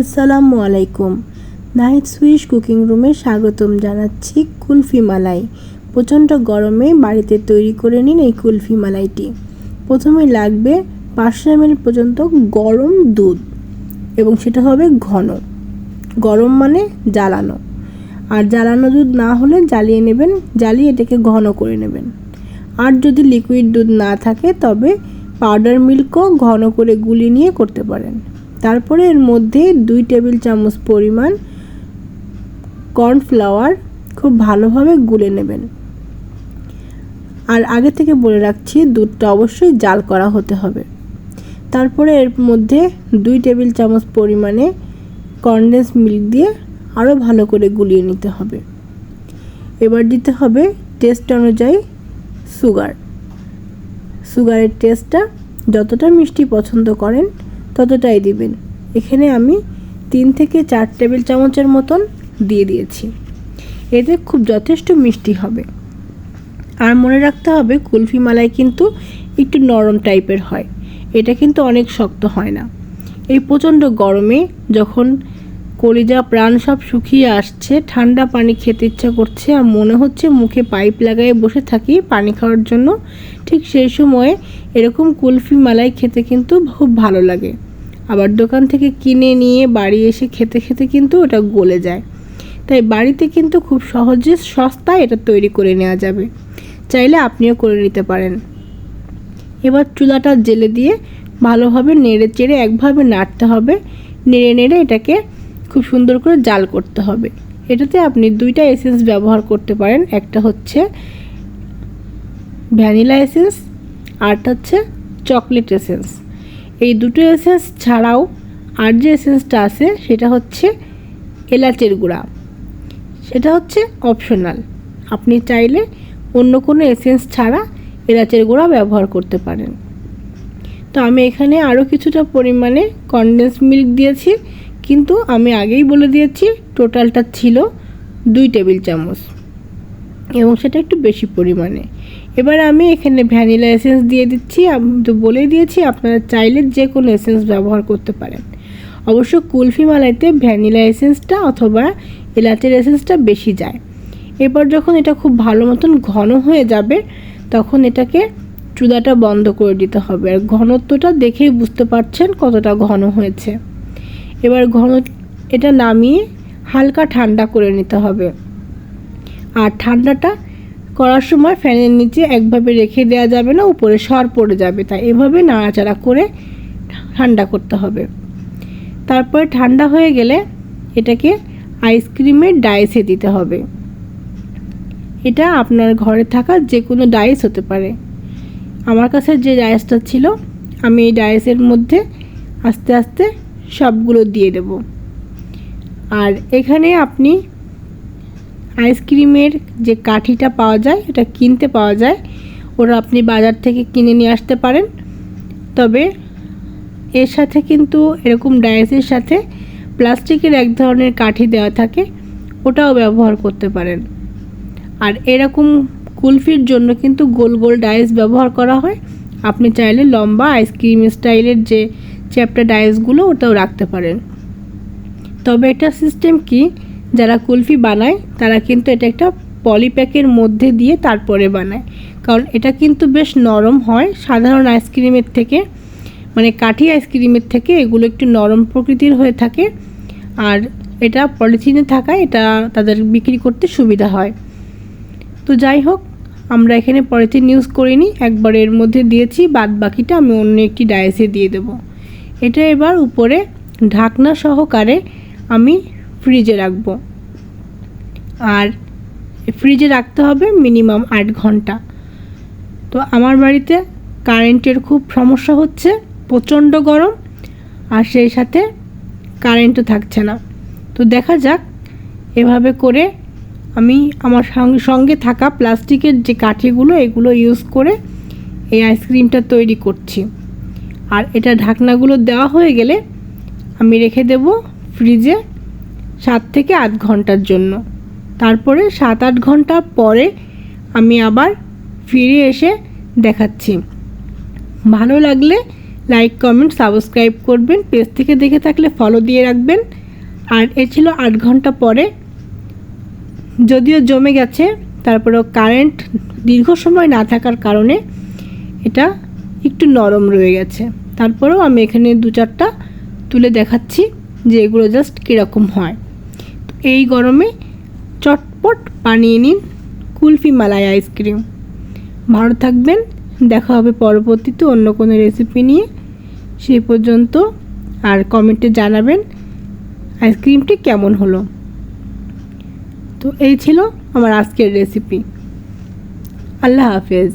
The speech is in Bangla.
আসসালামু আলাইকুম। নাইট সুইশ কুকিং রুমে স্বাগতম জানাচ্ছি কুলফি মালাই। প্রচণ্ড গরমে বাড়িতে তৈরি করে নিন এই কুলফি মালাইটি। প্রথমে লাগবে পাঁচশো এমএল পর্যন্ত গরম দুধ এবং সেটা হবে ঘন। গরম মানে জ্বালানো। আর জ্বালানো দুধ না হলে জ্বালিয়ে নেবেন, জ্বালিয়ে এটাকে ঘন করে নেবেন। আর যদি লিকুইড দুধ না থাকে, তবে পাউডার মিল্কও ঘন করে গুলি নিয়ে করতে পারেন। তারপরে এর মধ্যে দুই টেবিল চামচ পরিমাণ কর্নফ্লাওয়ার খুব ভালোভাবে গুলে নেবেন। আর আগে থেকে বলে রাখছি, দুধটা অবশ্যই জাল করা হতে হবে। তারপরে এর মধ্যে দুই টেবিল চামচ পরিমাণে কনডেন্স মিল্ক দিয়ে আরও ভালো করে গুলিয়ে নিতে হবে। এবার দিতে হবে টেস্ট অনুযায়ী সুগার। সুগারের টেস্টটা যতটা মিষ্টি পছন্দ করেন ততটাই দিবেন। এখানে আমি তিন থেকে চার টেবিল চামচের মতন দিয়ে দিয়েছি। এতে খুব যথেষ্ট মিষ্টি হবে। আর মনে রাখতে হবে, কুলফি মালাই কিন্তু একটু নরম টাইপের হয়। এটা কিন্তু অনেক শক্ত হয় না। এই প্রচণ্ড গরমে যখন কলিজা প্রাণ সব শুকিয়ে আসছে, ঠান্ডা পানি খেতে ইচ্ছা করছে আর মনে হচ্ছে মুখে পাইপ লাগায়ে বসে থাকি পানি খাওয়ার জন্য, ঠিক সেই সময়ে এরকম কুলফি মালাই খেতে কিন্তু খুব ভালো লাগে। আবার দোকান থেকে কিনে নিয়ে বাড়ি এসে খেতে খেতে কিন্তু ওটা গলে যায়। তাই বাড়িতে কিন্তু খুব সহজে সস্তায় এটা তৈরি করে নেওয়া যাবে। চাইলে আপনিও করে নিতে পারেন। এবার চুলাটা জেলে দিয়ে ভালোভাবে নেড়ে চেড়ে একভাবে নাড়তে হবে। নেড়ে নেড়ে এটাকে খুব সুন্দর করে জাল করতে হবে। এটাতে আপনি দুইটা এসেন্স ব্যবহার করতে পারেন। একটা হচ্ছে ভ্যানিলা এসেন্স, আরটা হচ্ছে চকলেট এসেন্স। এই দুটো এসেন্স ছাড়াও আর যে এসেন্সটা আছে, সেটা হচ্ছে এলাচের গুঁড়া। সেটা হচ্ছে অপশনাল আপনি চাইলে অন্য কোনো এসেন্স ছাড়া এলাচের গুঁড়া ব্যবহার করতে পারেন। তো আমি এখানে আরও কিছুটা পরিমাণে কনডেন্স মিল্ক দিয়েছি, কিন্তু আমি আগেই বলে দিয়েছি টোটালটা ছিল দুই টেবিল চামচ। এবং সেটা একটু বেশি পরিমাণে। এবার আমি এখানে ভ্যানিলা এসেন্স দিয়ে দিচ্ছি তো বলেই দিয়েছি, আপনারা চাইলে যে কোনো এসেন্স ব্যবহার করতে পারেন। অবশ্য কুলফি মালাইতে ভ্যানিলা এসেন্সটা অথবা এলাচের এসেন্সটা বেশি যায়। এবার যখন এটা খুব ভালো মতন ঘন হয়ে যাবে, তখন এটাকে চুলাটা বন্ধ করে দিতে হবে। আর ঘনত্বটা দেখেই বুঝতে পারছেন কতটা ঘন হয়েছে। এবার ঘন, এটা নামিয়ে হালকা ঠান্ডা করে নিতে হবে। আর ঠান্ডাটা করার সময় ফ্যানের নিচে একভাবে রেখে দেওয়া যাবে না, উপরে সর পড়ে যাবে। তাই এভাবে নাড়াচাড়া করে ঠান্ডা করতে হবে। তারপরে ঠান্ডা হয়ে গেলে এটাকে আইসক্রিমের ডাইসে দিতে হবে। এটা আপনার ঘরে থাকা যে কোনো ডাইস হতে পারে। আমার কাছে যে ডাইসটা ছিল, আমি এই ডাইসের মধ্যে আস্তে আস্তে সবগুলো দিয়ে দেব। আর এখানে আপনি আইসক্রিমের যে কাঠিটা পাওয়া যায়, এটা কিনতে পাওয়া যায়। ওরা আপনি বাজার থেকে কিনে নিয়ে আসতে পারেন। তবে এর সাথে কিন্তু এরকম ডাইসের সাথে প্লাস্টিকের এক ধরনের কাঠি দেওয়া থাকে, ওটাও ব্যবহার করতে পারেন। আর এরকম কুলফির জন্য কিন্তু গোল গোল ডাইস ব্যবহার করা হয়। আপনি চাইলে লম্বা আইসক্রিম স্টাইলের যে চ্যাপটা ডাইসগুলো, ওটাও রাখতে পারেন। তবে এটা সিস্টেম কি? যারা কুলফি বানায়, তারা কিন্তু এটা একটা পলিপ্যাকের মধ্যে দিয়ে তারপরে বানায়। কারণ এটা কিন্তু বেশ নরম হয় সাধারণ আইসক্রিমের থেকে। মানে কাঠি আইসক্রিমের থেকে এগুলো একটু নরম প্রকৃতির হয়ে থাকে। আর এটা পলিথিনে থাকায় এটা তাদের বিক্রি করতে সুবিধা হয়। তো যাই হোক, আমরা এখানে পলিথিন ইউজ করিনি, একবার এর মধ্যে দিয়েছি, বাদ বাকিটা আমি অন্য একটি ডায়েসে দিয়ে দেব। এটা এবার উপরে ঢাকনা সহকারে আমি ফ্রিজে রাখব। আর ফ্রিজে রাখতে হবে মিনিমাম আট ঘণ্টা। তো আমার বাড়িতে কারেন্টের খুব সমস্যা হচ্ছে, প্রচণ্ড গরম, আর সেই সাথে কারেন্টও থাকছে না। তো দেখা যাক, এভাবে করে আমি আমার সঙ্গে থাকা প্লাস্টিকের যে কাঠিগুলো, এগুলো ইউজ করে এই আইসক্রিমটা তৈরি করছি। আর এটা ঢাকনাগুলো দেওয়া হয়ে গেলে আমি রেখে দেব ফ্রিজে সাত থেকে আট ঘণ্টার জন্য। তারপরে সাত আট ঘণ্টা পরে আমি আবার ফিরে এসে দেখাচ্ছি। ভালো লাগলে লাইক, কমেন্ট, সাবস্ক্রাইব করবেন। পেজ থেকে দেখে থাকলে ফলো দিয়ে রাখবেন। আর এ ছিল আট ঘণ্টা পরে। যদিও জমে গেছে, তারপরেও কারেন্ট দীর্ঘ সময় না থাকার কারণে এটা একটু নরম রয়ে গেছে। তারপরেও আমি এখানে দু চারটা তুলে দেখাচ্ছি যে এগুলো জাস্ট কীরকম হয়। এই গরমে চটপট বানিয়ে নিন কুলফি মালাই আইসক্রিম। ভালো থাকবেন, দেখা হবে পরবর্তীতে অন্য কোনো রেসিপি নিয়ে। সে পর্যন্ত আর কমেন্টে জানাবেন আইসক্রিমটি কেমন হলো। তো এই ছিল আমার আজকের রেসিপি আল্লাহ হাফেজ।